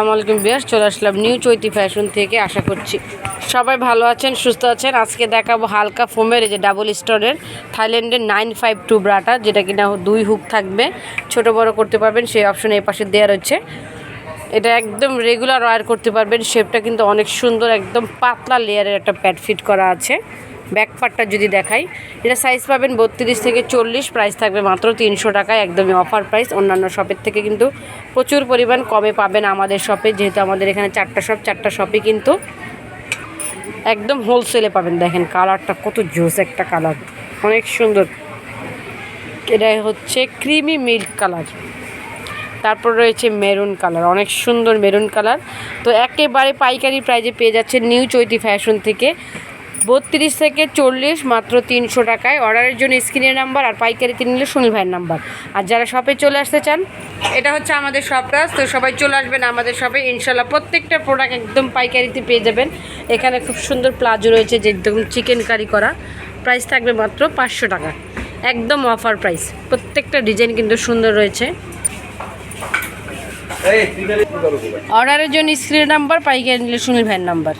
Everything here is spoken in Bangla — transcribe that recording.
আসসালামু আলাইকুম বিয়ার চলে আসলাম নিউ চৈতি ফ্যাশন থেকে। আশা করছি সবাই ভালো আছেন, সুস্থ আছেন। আজকে দেখাবো হালকা ফোমের এই যে ডাবল স্টোরের থাইল্যান্ডের নাইন ফাইভ টু ব্রাটা, যেটা কিনা দুই হুক থাকবে। ছোট বড় করতে পারবেন, সেই অপশন এই পাশে দেওয়া রয়েছে। এটা একদম রেগুলার ওয়্যার করতে পারবেন শেপটা কিন্তু অনেক সুন্দর, একদম পাতলা লেয়ারের একটা প্যাড ফিট করা আছে। ব্যাক পার্টটা যদি দেখাই, এটা সাইজ পাবেন বত্রিশ থেকে চল্লিশ প্রাইস থাকবে মাত্র তিনশো টাকায়, একদমই অফার প্রাইস অন্যান্য শপের থেকে কিন্তু প্রচুর পরিমাণ কমে পাবেন আমাদের শপে যেহেতু আমাদের এখানে চারটা শপ চারটা শপে কিন্তু একদম হোলসেলে পাবেন। দেখেন কালারটা কত জোস একটা কালার অনেক সুন্দর। এটা হচ্ছে ক্রিমি মিল্ক কালার তারপর রয়েছে মেরুন কালার অনেক সুন্দর মেরুন কালার তো একেবারে পাইকারি প্রাইজে পেয়ে যাচ্ছে নিউ চৈতি ফ্যাশন থেকে। বত্রিশ থেকে চল্লিশ মাত্র তিনশো টাকায়। অর্ডারের জন্য স্ক্রিনের নাম্বার আর পাইকারিতে নিলে সুনীল ভাইয়ের নাম্বার। আর যারা শপে চলে আসতে চান এটা হচ্ছে আমাদের শপটা তো সবাই চলে আসবেন আমাদের শপে ইনশাল্লাহ প্রত্যেকটা প্রোডাক্ট একদম পাইকারিতে পেয়ে যাবেন। এখানে খুব সুন্দর প্লাজো রয়েছে যে একদম চিকেন কারি করা। প্রাইস থাকবে মাত্র পাঁচশো টাকা। একদম অফার প্রাইস প্রত্যেকটা ডিজাইন কিন্তু সুন্দর রয়েছে। অর্ডারের জন্য স্ক্রিন নাম্বার পাইকারি নিলে সুনীল ভাইয়ের নাম্বার।